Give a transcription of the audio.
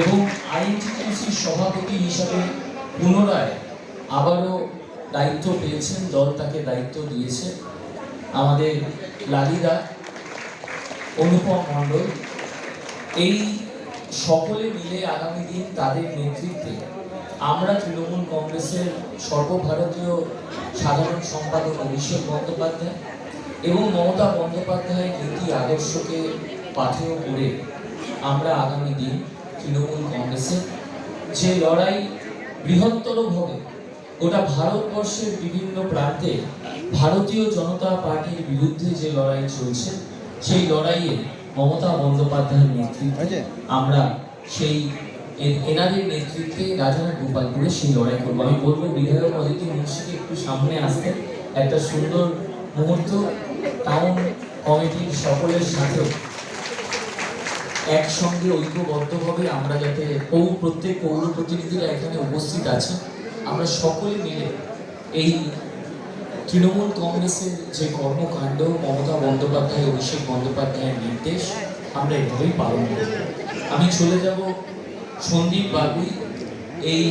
এবং আইএনটিটিউসির সভাপতি হিসাবে পুনরায় আবারও দায়িত্ব পেয়েছেন, দল তাকে দায়িত্ব দিয়েছে। আমাদের লালিদা, অনুপম মণ্ডল, এই সকলে মিলে আগামী দিন তাদের নেতৃত্বে আমরা তৃণমূল কংগ্রেসের সর্বভারতীয় সাধারণ সম্পাদক অভিষেক বন্দ্যোপাধ্যায় এবং মমতা বন্দ্যোপাধ্যায়ের নীতি আদর্শকে পাথেয় করে আমরা আগামী দিন তৃণমূল কংগ্রেসের যে লড়াই বৃহত্তরভাবে গোটা ভারতবর্ষের বিভিন্ন প্রান্তে ভারতীয় জনতা পার্টির বিরুদ্ধে যে লড়াই চলছে সেই লড়াইয়ে মমতা বন্দ্যোপাধ্যায়ের নেতৃত্বে আমরা সেই এনাদের নেতৃত্বে রাজারহাট গোপালপুরে সেই লড়াই করব। আমি বলব বিধায়ক অদিতি মুন্সিকে একটু সামনে আসতে। একটা সুন্দর মুহূর্ত টাউন কমিটির সকলের সাথে একসঙ্গে ঐক্যবদ্ধভাবে আমরা যাতে বহু প্রত্যেক পৌর প্রতিনিধিরা এখানে উপস্থিত আছে আমরা সকলে মিলে এই তৃণমূল কংগ্রেসের যে কর্মকাণ্ড, মমতা বন্দ্যোপাধ্যায়, অভিষেক বন্দ্যোপাধ্যায়ের নির্দেশ, আমরা এভাবেই পালন করব। আমি চলে যাব সন্দীপ বাবুই, এই